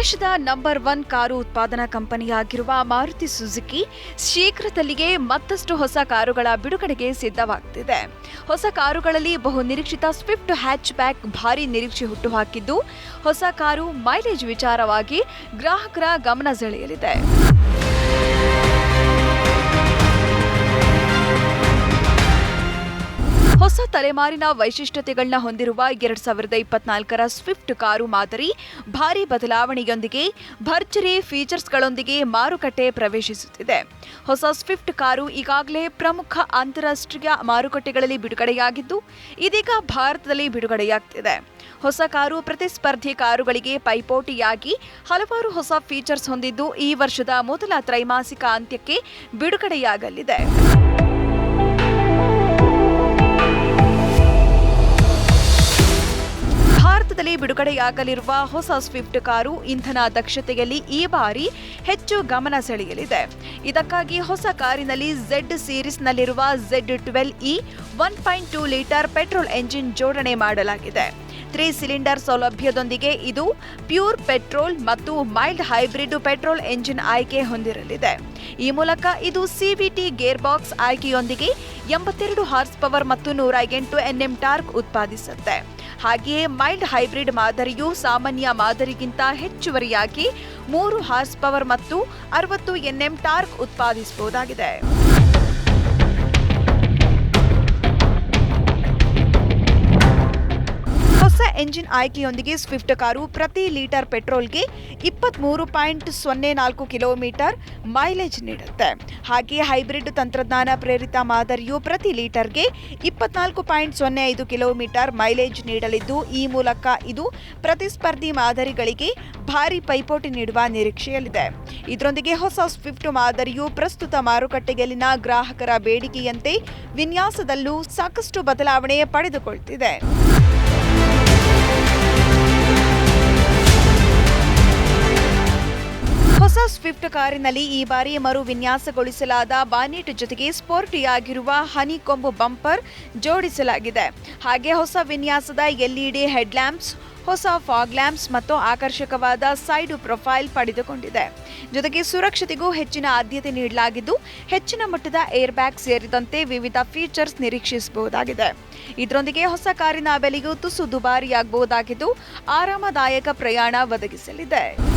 ದೇಶದ number one car ಉತ್ಪಾದನಾ ಕಂಪನಿಯಾಗಿರುವ Maruti Suzuki ಶೀಘ್ರದಲ್ಲಿಯೇ ಮತ್ತಷ್ಟು ಹೊಸ ಕಾರುಗಳ ಬಿಡುಗಡೆಗೆ ಸಿದ್ಧವಾಗ್ತಿದೆ. ಹೊಸ ಕಾರುಗಳಲ್ಲಿ ಬಹು ನಿರೀಕ್ಷಿತ ಸ್ವಿಫ್ಟ್ ಹ್ಯಾಚ್ ಬ್ಯಾಕ್ ಭಾರಿ ನಿರೀಕ್ಷೆ ಹುಟ್ಟುಹಾಕಿದ್ದು, ಹೊಸ ಕಾರು ಮೈಲೇಜ್ ವಿಚಾರವಾಗಿ ಗ್ರಾಹಕರ ಗಮನ ಸೆಳೆಯಲಿದೆ. ತಲೆಮಾರಿನ ವೈಶಿಷ್ಟ್ಯತೆಗಳನ್ನ ಹೊಂದಿರುವ ಎರಡ್ ಸಾವಿರದ ಇಪ್ಪತ್ನಾಲ್ಕರ ಸ್ವಿಫ್ಟ್ ಕಾರು ಮಾದರಿ ಭಾರಿ ಬದಲಾವಣೆಯೊಂದಿಗೆ ಭರ್ಜರಿ ಫೀಚರ್ಸ್ಗಳೊಂದಿಗೆ ಮಾರುಕಟ್ಟೆ ಪ್ರವೇಶಿಸುತ್ತಿದೆ. ಹೊಸ ಸ್ವಿಫ್ಟ್ ಕಾರು ಈಗಾಗಲೇ ಪ್ರಮುಖ ಅಂತಾರಾಷ್ಟ್ರೀಯ ಮಾರುಕಟ್ಟೆಗಳಲ್ಲಿ ಬಿಡುಗಡೆಯಾಗಿದ್ದು, ಇದೀಗ ಭಾರತದಲ್ಲಿ ಬಿಡುಗಡೆಯಾಗ್ತಿದೆ. ಹೊಸ ಕಾರು ಪ್ರತಿಸ್ಪರ್ಧಿ ಕಾರುಗಳಿಗೆ ಪೈಪೋಟಿಯಾಗಿ ಹಲವಾರು ಹೊಸ ಫೀಚರ್ಸ್ ಹೊಂದಿದ್ದು, ಈ ವರ್ಷದ ಮೊದಲ ತ್ರೈಮಾಸಿಕ ಅಂತ್ಯಕ್ಕೆ ಬಿಡುಗಡೆಯಾಗಲಿದೆ. ಬಿಡುಗಡೆಯಾಗಲಿರುವ ಹೊಸ ಸ್ವಿಫ್ಟ್ ಕಾರು ಇಂಧನ ದಕ್ಷತೆಯಲ್ಲಿ ಈ ಬಾರಿ ಹೆಚ್ಚು ಗಮನ ಸೆಳೆಯಲಿದೆ. ಇದಕ್ಕಾಗಿ ಹೊಸ ಕಾರಿನಲ್ಲಿ Z ಸೀರೀಸ್ನಲ್ಲಿರುವ Z twelve E one point two litre petrol engine ಜೋಡಣೆ ಮಾಡಲಾಗಿದೆ. ತ್ರೀ ಸಿಲಿಂಡರ್ ಸೌಲಭ್ಯದೊಂದಿಗೆ ಇದು ಪ್ಯೂರ್ ಪೆಟ್ರೋಲ್ ಮತ್ತು ಮೈಲ್ಡ್ ಹೈಬ್ರಿಡ್ ಪೆಟ್ರೋಲ್ ಎಂಜಿನ್ ಆಯ್ಕೆ ಹೊಂದಿರಲಿದೆ. ಈ ಮೂಲಕ ಇದು ಸಿವಿಟಿ ಗೇರ್ ಬಾಕ್ಸ್ ಆಯ್ಕೆಯೊಂದಿಗೆ ಎಂಬತ್ತೆರಡು ಹಾರ್ಸ್ ಪವರ್ ಮತ್ತು ನೂರ ಎಂಟು ಎನ್ಎಂ ಟಾರ್ಕ್ ಉತ್ಪಾದಿಸುತ್ತೆ. ಹಾಗೆಯೇ ಮೈಲ್ಡ್ ಹೈಬ್ರಿಡ್ ಮಾದರಿಯು ಸಾಮಾನ್ಯ ಮಾದರಿಗಿಂತ ಹೆಚ್ಚುವರಿಯಾಗಿ ಮೂರು ಹಾರ್ಸ್ ಪವರ್ ಮತ್ತು ಅರವತ್ತು ಎನ್ಎಂ ಟಾರ್ಕ್ ಉತ್ಪಾದಿಸಬಹುದಾಗಿದೆ. ಎಂಜಿನ್ ಆಯ್ಕೆಯೊಂದಿಗೆ ಸ್ವಿಫ್ಟ್ ಕಾರು ಪ್ರತಿ ಲೀಟರ್ ಪೆಟ್ರೋಲ್ಗೆ ಇಪ್ಪತ್ತ್ಮೂರು ಪಾಯಿಂಟ್ ಸೊನ್ನೆ ನಾಲ್ಕು ಕಿಲೋಮೀಟರ್ ಮೈಲೇಜ್ ನೀಡುತ್ತೆ. ಹಾಗೆ ಹೈಬ್ರಿಡ್ ತಂತ್ರಜ್ಞಾನ ಪ್ರೇರಿತ ಮಾದರಿಯು ಪ್ರತಿ ಲೀಟರ್ಗೆ ಇಪ್ಪತ್ನಾಲ್ಕು ಪಾಯಿಂಟ್ ಸೊನ್ನೆ ಐದು ಕಿಲೋಮೀಟರ್ ಮೈಲೇಜ್ ನೀಡಲಿದ್ದು, ಈ ಮೂಲಕ ಇದು ಪ್ರತಿಸ್ಪರ್ಧಿ ಮಾದರಿಗಳಿಗೆ ಭಾರಿ ಪೈಪೋಟಿ ನೀಡುವ ನಿರೀಕ್ಷೆಯಲ್ಲಿದೆ. ಇದರೊಂದಿಗೆ ಹೊಸ ಸ್ವಿಫ್ಟ್ ಮಾದರಿಯು ಪ್ರಸ್ತುತ ಮಾರುಕಟ್ಟೆಯಲ್ಲಿನ ಗ್ರಾಹಕರ ಬೇಡಿಕೆಯಂತೆ ವಿನ್ಯಾಸದಲ್ಲೂ ಸಾಕಷ್ಟು ಬದಲಾವಣೆ ಪಡೆದುಕೊಳ್ತಿದೆ. ಕಾರಿನಲ್ಲಿ ಈ ಬಾರಿ ಮರು ವಿನ್ಯಾಸಗೊಳಿಸಲಾದ ಬಾನೆಟ್ ಜೊತೆಗೆ ಸ್ಪೋರ್ಟಿಯಾಗಿರುವ ಹನಿ ಕೊಂಬು ಬಂಪರ್ ಜೋಡಿಸಲಾಗಿದೆ. ಹಾಗೆ ಹೊಸ ವಿನ್ಯಾಸದ ಎಲ್ಇಡಿ ಹೆಡ್ಲ್ಯಾಂಪ್ಸ್, ಹೊಸ ಫಾಗ್ ಲ್ಯಾಂಪ್ಸ್ ಮತ್ತು ಆಕರ್ಷಕವಾದ ಸೈಡ್ ಪ್ರೊಫೈಲ್ ಪಡೆದುಕೊಂಡಿದೆ. ಜೊತೆಗೆ ಸುರಕ್ಷತೆಗೂ ಹೆಚ್ಚಿನ ಆದ್ಯತೆ ನೀಡಲಾಗಿದ್ದು, ಹೆಚ್ಚಿನ ಮಟ್ಟದ ಏರ್ ಬ್ಯಾಗ್ ಸೇರಿದಂತೆ ವಿವಿಧ ಫೀಚರ್ಸ್ ನಿರೀಕ್ಷಿಸಬಹುದಾಗಿದೆ. ಇದರೊಂದಿಗೆ ಹೊಸ ಕಾರಿನ ಬೆಲೆಯು ತುಸು ದುಬಾರಿಯಾಗಬಹುದಾಗಿದ್ದು, ಆರಾಮದಾಯಕ ಪ್ರಯಾಣ ಒದಗಿಸಲಿದೆ.